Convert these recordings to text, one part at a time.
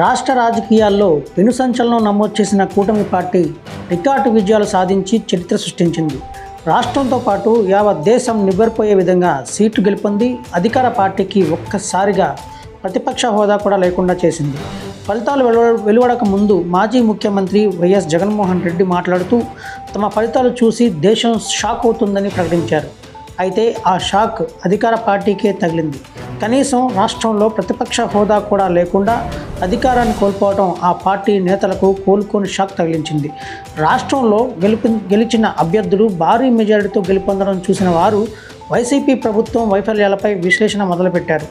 రాష్ట్ర రాజకీయాల్లో పెను సంచలనం నమోదు చేసిన కూటమి పార్టీ రికార్డు విజయాలు సాధించి చరిత్ర సృష్టించింది. రాష్ట్రంతో పాటు యావత్ దేశం నివ్వరిపోయే విధంగా సీట్లు గెలుపొంది అధికార పార్టీకి ఒక్కసారిగా ప్రతిపక్ష హోదా కూడా లేకుండా చేసింది. ఫలితాలు వెలువ వెలువడక ముందు మాజీ ముఖ్యమంత్రి వైఎస్ జగన్మోహన్ రెడ్డి మాట్లాడుతూ తమ ఫలితాలు చూసి దేశం షాక్ అవుతుందని ప్రకటించారు. అయితే ఆ షాక్ అధికార పార్టీకే తగిలింది. కనీసం రాష్ట్రంలో ప్రతిపక్ష హోదా కూడా లేకుండా అధికారాన్ని కోల్పోవడం ఆ పార్టీ నేతలకు కోలుకొని షాక్ తగిలించింది. రాష్ట్రంలో గెలుపు గెలిచిన అభ్యర్థులు భారీ మెజారిటీతో గెలుపొందడం చూసిన వారు వైసీపీ ప్రభుత్వం వైఫల్యాలపై విశ్లేషణ మొదలుపెట్టారు.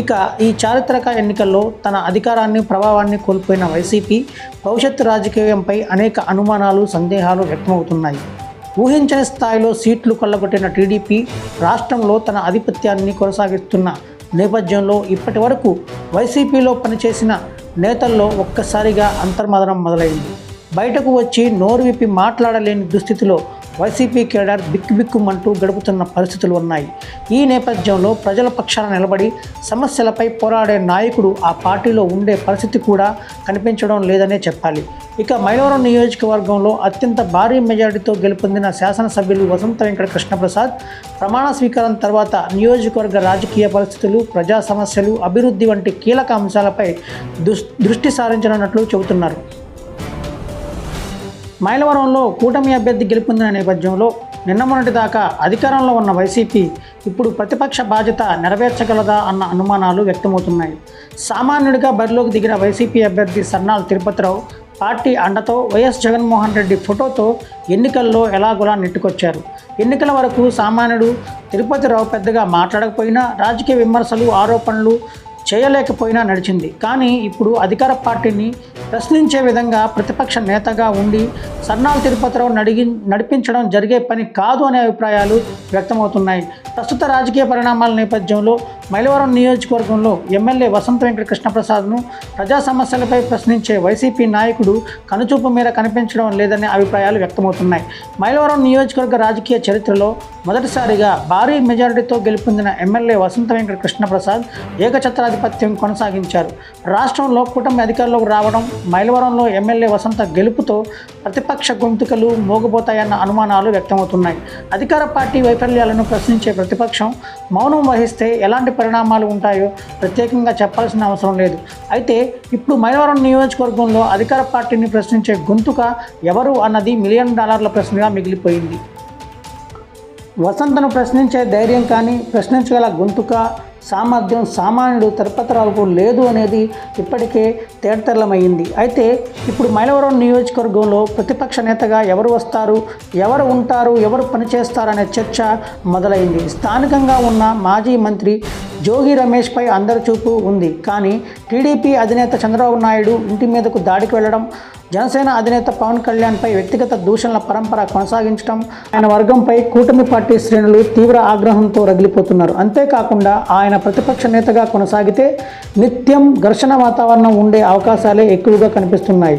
ఇక ఈ చారిత్రక ఎన్నికల్లో తన అధికారాన్ని ప్రభావాన్ని కోల్పోయిన వైసీపీ భవిష్యత్తు రాజకీయంపై అనేక అనుమానాలు సందేహాలు వ్యక్తమవుతున్నాయి. ఊహించని స్థాయిలో సీట్లు కొల్లగొట్టిన టీడీపీ రాష్ట్రంలో తన ఆధిపత్యాన్ని కొనసాగిస్తున్న నేపథ్యంలో ఇప్పటి వరకు వైసీపీలో పనిచేసిన నేతల్లో ఒక్కసారిగా అంతర్మదనం మొదలైంది. బయటకు వచ్చి నోరు విప్పి మాట్లాడలేని దుస్థితిలో వైసీపీ కేడర్ బిక్కుబిక్కుమంటూ గడుపుతున్న పరిస్థితులు ఉన్నాయి. ఈ నేపథ్యంలో ప్రజల పక్షాన నిలబడి సమస్యలపై పోరాడే నాయకుడు ఆ పార్టీలో ఉండే పరిస్థితి కూడా కనిపించడం లేదనే చెప్పాలి. ఇక మైలవరం నియోజకవర్గంలో అత్యంత భారీ మెజారిటీతో గెలుపొందిన శాసనసభ్యులు వసంత వెంకట కృష్ణప్రసాద్ ప్రమాణ స్వీకారం తర్వాత నియోజకవర్గ రాజకీయ పరిస్థితులు ప్రజా సమస్యలు అభివృద్ధి వంటి కీలక అంశాలపై దుష్ దృష్టి సారించనున్నట్లు చెబుతున్నారు. మైలవరంలో కూటమి అభ్యర్థి గెలుపొందిన నేపథ్యంలో నిన్న మొన్నటి దాకా అధికారంలో ఉన్న వైసీపీ ఇప్పుడు ప్రతిపక్ష బాధ్యత నెరవేర్చగలదా అన్న అనుమానాలు వ్యక్తమవుతున్నాయి. సామాన్యుడిగా బరిలోకి దిగిన వైసీపీ అభ్యర్థి సన్నాల్ తిరుపతిరావు పార్టీ అండతో వైఎస్ జగన్మోహన్ రెడ్డి ఫోటోతో ఎన్నికల్లో ఎలాగోలా నెట్టుకొచ్చారు. ఎన్నికల వరకు సామాన్యుడు తిరుపతిరావు పెద్దగా మాట్లాడకపోయినా రాజకీయ విమర్శలు ఆరోపణలు చేయలేకపోయినా నడిచింది. కానీ ఇప్పుడు అధికార పార్టీని ప్రశ్నించే విధంగా ప్రతిపక్ష నేతగా ఉండి సన్నాల్ తిరుపతిరావు నడిగి నడిపించడం జరిగే పని కాదు అనే అభిప్రాయాలు వ్యక్తమవుతున్నాయి. ప్రస్తుత రాజకీయ పరిణామాల నేపథ్యంలో మైలవరం నియోజకవర్గంలో ఎమ్మెల్యే వసంత వెంకట కృష్ణప్రసాద్ను ప్రజా సమస్యలపై ప్రశ్నించే వైసీపీ నాయకుడు కనుచూపు మేర కనిపించడం లేదనే అభిప్రాయాలు వ్యక్తమవుతున్నాయి. మైలవరం నియోజకవర్గ రాజకీయ చరిత్రలో మొదటిసారిగా భారీ మెజారిటీతో గెలుపొందిన ఎమ్మెల్యే వసంత వెంకట కృష్ణప్రసాద్ ఏకఛత్రాధిపత్యం కొనసాగించారు. రాష్ట్రంలో కూటమి అధికారంలోకి రావడం మైలవరంలో ఎమ్మెల్యే వసంత గెలుపుతో ప్రతిపక్ష గొంతుకలు మోగబోతాయన్న అనుమానాలు వ్యక్తమవుతున్నాయి. అధికార పార్టీ వైఫల్యాలను ప్రశ్నించే ప్రతిపక్షం మౌనం వహిస్తే ఎలాంటి పరిణామాలు ఉంటాయో ప్రత్యేకంగా చెప్పాల్సిన అవసరం లేదు. అయితే ఇప్పుడు మైలవరం నియోజకవర్గంలో అధికార పార్టీని ప్రశ్నించే గొంతుక ఎవరు అన్నది మిలియన్ డాలర్ల ప్రశ్నగా మిగిలిపోయింది. వసంతను ప్రశ్నించే ధైర్యం కానీ ప్రశ్నించగల గొంతుక సామర్థ్యం సామాన్యుడు తిరుపతిరావుకు లేదు అనేది ఇప్పటికే తేటతెల్లమైంది. అయితే ఇప్పుడు మైలవరం నియోజకవర్గంలో ప్రతిపక్ష నేతగా ఎవరు వస్తారు ఎవరు ఉంటారు ఎవరు పనిచేస్తారనే చర్చ మొదలైంది. స్థానికంగా ఉన్న మాజీ మంత్రి జోగి రమేష్పై అందరి చూపు ఉంది. కానీ టీడీపీ అధినేత చంద్రబాబు నాయుడు ఇంటి మీదకు దాడికి వెళ్ళడం జనసేన అధినేత పవన్ కళ్యాణ్పై వ్యక్తిగత దూషణల పరంపర కొనసాగించడం ఆయన వర్గంపై కూటమి పార్టీ శ్రేణులు తీవ్ర ఆగ్రహంతో రగిలిపోతున్నారు. అంతేకాకుండా ఆయన ప్రతిపక్ష నేతగా కొనసాగితే నిత్యం ఘర్షణ వాతావరణం ఉండే అవకాశాలే ఎక్కువగా కనిపిస్తున్నాయి.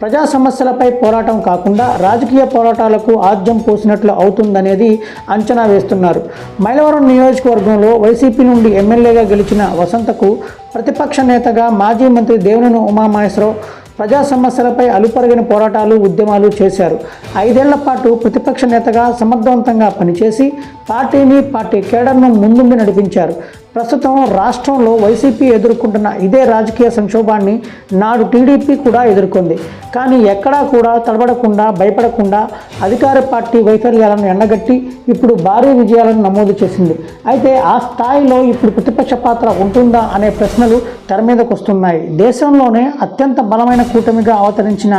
ప్రజా సమస్యలపై పోరాటం కాకుండా రాజకీయ పోరాటాలకు ఆద్యం పోసినట్లు అవుతుందనేది అంచనా వేస్తున్నారు. మైలవరం నియోజకవర్గంలో వైసీపీ నుండి ఎమ్మెల్యేగా గెలిచిన వసంతకు ప్రతిపక్ష నేతగా మాజీ మంత్రి దేవినేని ఉమామహేశ్వరరావు ప్రజా సమస్యలపై అలుపరిగిన పోరాటాలు ఉద్యమాలు చేశారు. ఐదేళ్ళ పాటు ప్రతిపక్ష నేతగా సమర్థవంతంగా పనిచేసి పార్టీని పార్టీ కేడర్ను ముందుండి నడిపించారు. ప్రస్తుతం రాష్ట్రంలో వైసీపీ ఎదుర్కొంటున్న ఇదే రాజకీయ సంక్షోభాన్ని నాడు టీడీపీ కూడా ఎదుర్కొంది. కానీ ఎక్కడా కూడా తడబడకుండా భయపడకుండా అధికార పార్టీ వైఫల్యాలను ఎండగట్టి ఇప్పుడు భారీ విజయాలను నమోదు చేసింది. అయితే ఆ స్థాయిలో ఇప్పుడు ప్రతిపక్ష పాత్ర ఉంటుందా అనే ప్రశ్నలు తెర మీదకు వస్తున్నాయి. దేశంలోనే అత్యంత బలమైన కూటమిగా అవతరించిన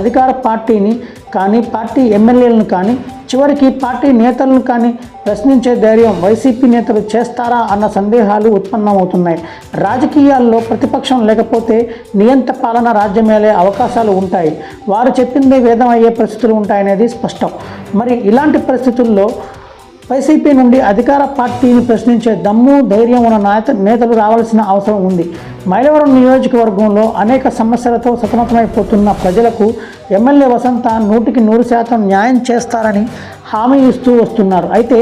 అధికార పార్టీని కానీ పార్టీ ఎమ్మెల్యేలను కానీ చివరికి పార్టీ నేతలను కానీ ప్రశ్నించే ధైర్యం వైసీపీ నేతలు చేస్తారా అన్న సందేహాలు ఉత్పన్నమవుతున్నాయి. రాజకీయాల్లో ప్రతిపక్షం లేకపోతే నియంత పాలన రాజ్యమేలే అవకాశాలు ఉంటాయి. వారు చెప్పిందే వేదం అయ్యే పరిస్థితులు ఉంటాయనేది స్పష్టం. మరి ఇలాంటి పరిస్థితుల్లో వైసీపీ నుండి అధికార పార్టీని ప్రశ్నించే దమ్ము ధైర్యం ఉన్న నేత నేతలు రావాల్సిన అవసరం ఉంది. మైలవరం నియోజకవర్గంలో అనేక సమస్యలతో సతమతమైపోతున్న ప్రజలకు ఎమ్మెల్యే వసంత నూటికి నూరు శాతం న్యాయం చేస్తారని హామీ ఇస్తూ వస్తున్నారు. అయితే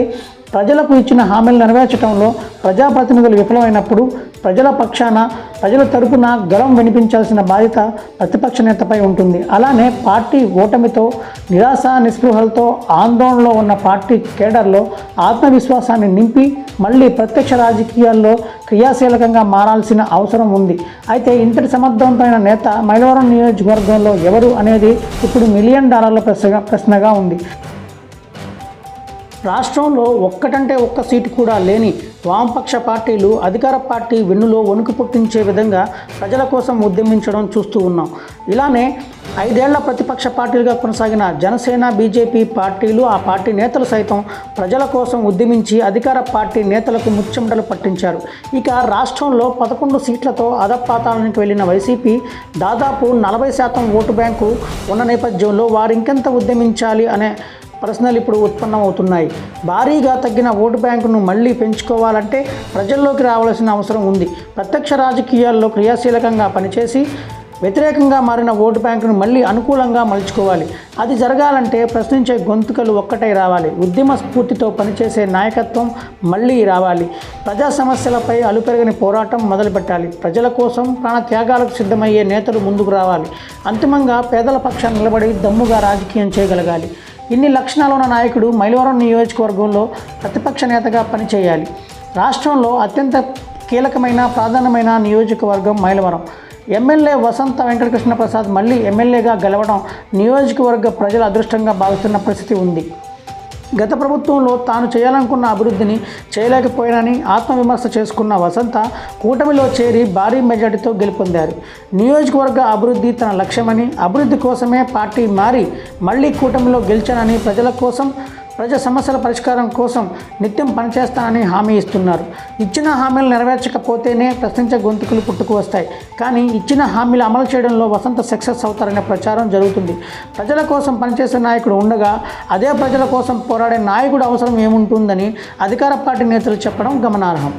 ప్రజలకు ఇచ్చిన హామీలు నెరవేర్చడంలో ప్రజాప్రతినిధులు విఫలమైనప్పుడు ప్రజల పక్షాన ప్రజల తరపున గలం వినిపించాల్సిన బాధ్యత ప్రతిపక్ష నేతపై ఉంటుంది. అలానే పార్టీ ఓటమితో నిరాశ నిస్పృహలతో ఆందోళనలో ఉన్న పార్టీ కేడర్లో ఆత్మవిశ్వాసాన్ని నింపి మళ్ళీ ప్రత్యక్ష రాజకీయాల్లో క్రియాశీలకంగా మారాల్సిన అవసరం ఉంది. అయితే ఇంతటి సమర్థవంతమైన నేత మైలవరం నియోజకవర్గంలో ఎవరు అనేది ఇప్పుడు మిలియన్ డాలర్ల ప్రశ్నగా ప్రశ్నగా ఉంది. రాష్ట్రంలో ఒక్కటంటే ఒక్క సీటు కూడా లేని వామపక్ష పార్టీలు అధికార పార్టీ వెన్నులో వణుకు పుట్టించే విధంగా ప్రజల కోసం ఉద్యమించడం చూస్తూ ఉన్నాం. ఇలానే ఐదేళ్ళ ప్రతిపక్ష పార్టీలుగా కొనసాగిన జనసేన బీజేపీ పార్టీలు ఆ పార్టీ నేతలు సైతం ప్రజల కోసం ఉద్యమించి అధికార పార్టీ నేతలకు ముచ్చెమటలు పట్టించారు. ఇక రాష్ట్రంలో పదకొండు సీట్లతో అధపాతాళానికి వెళ్ళిన వైసీపీ దాదాపు నలభై శాతం ఓటు బ్యాంకు ఉన్న నేపథ్యంలో వారు ఇంకెంత ఉద్యమించాలి అనే ప్రశ్నలు ఇప్పుడు ఉత్పన్నమవుతున్నాయి భారీగా తగ్గిన ఓటు బ్యాంకును మళ్ళీ పెంచుకోవాలంటే ప్రజల్లోకి రావాల్సిన అవసరం ఉంది. ప్రత్యక్ష రాజకీయాల్లో క్రియాశీలకంగా పనిచేసి వ్యతిరేకంగా మారిన ఓటు బ్యాంకును మళ్ళీ అనుకూలంగా మలుచుకోవాలి. అది జరగాలంటే ప్రశ్నించే గొంతుకలు ఒక్కటై రావాలి. ఉద్యమ స్ఫూర్తితో పనిచేసే నాయకత్వం మళ్ళీ రావాలి. ప్రజా సమస్యలపై అలుపెరగని పోరాటం మొదలుపెట్టాలి. ప్రజల కోసం ప్రాణ త్యాగాలకు సిద్ధమయ్యే నేతలు ముందుకు రావాలి. అంతిమంగా పేదల పక్షాన్ని నిలబడి దమ్ముగా రాజకీయం చేయగలగాలి. ఇన్ని లక్షణాలు ఉన్న నాయకుడు మైలవరం నియోజకవర్గంలో ప్రతిపక్ష నేతగా పనిచేయాలి. రాష్ట్రంలో అత్యంత కీలకమైన ప్రాధాన్యమైన నియోజకవర్గం మైలవరం. ఎమ్మెల్యే వసంత వెంకటకృష్ణ ప్రసాద్ మళ్ళీ ఎమ్మెల్యేగా గెలవడం నియోజకవర్గ ప్రజల అదృష్టంగా భావిస్తున్న పరిస్థితి ఉంది. గత ప్రభుత్వంలో తాను చేయాలనుకున్న అభివృద్ధిని చేయలేకపోయానని ఆత్మవిమర్శ చేసుకున్న వసంత కూటమిలో చేరి భారీ మెజార్టీతో గెలుపొందారు. నియోజకవర్గ అభివృద్ధి తన లక్ష్యమని అభివృద్ధి కోసమే పార్టీ మారి మళ్ళీ కూటమిలో గెలిచానని ప్రజల కోసం ప్రజా సమస్యల పరిష్కారం కోసం నిత్యం పనిచేస్తానని హామీ ఇస్తున్నారు. ఇచ్చిన హామీలు నెరవేర్చకపోతేనే ప్రశ్నించే గొంతుకులు పుట్టుకు వస్తాయి. కానీ ఇచ్చిన హామీలు అమలు చేయడంలో వసంత సక్సెస్ అవుతారనే ప్రచారం జరుగుతుంది. ప్రజల కోసం పనిచేసే నాయకుడు ఉండగా అదే ప్రజల కోసం పోరాడే నాయకుడు అవసరం ఏముంటుందని అధికార పార్టీ నేతలు చెప్పడం గమనార్హం.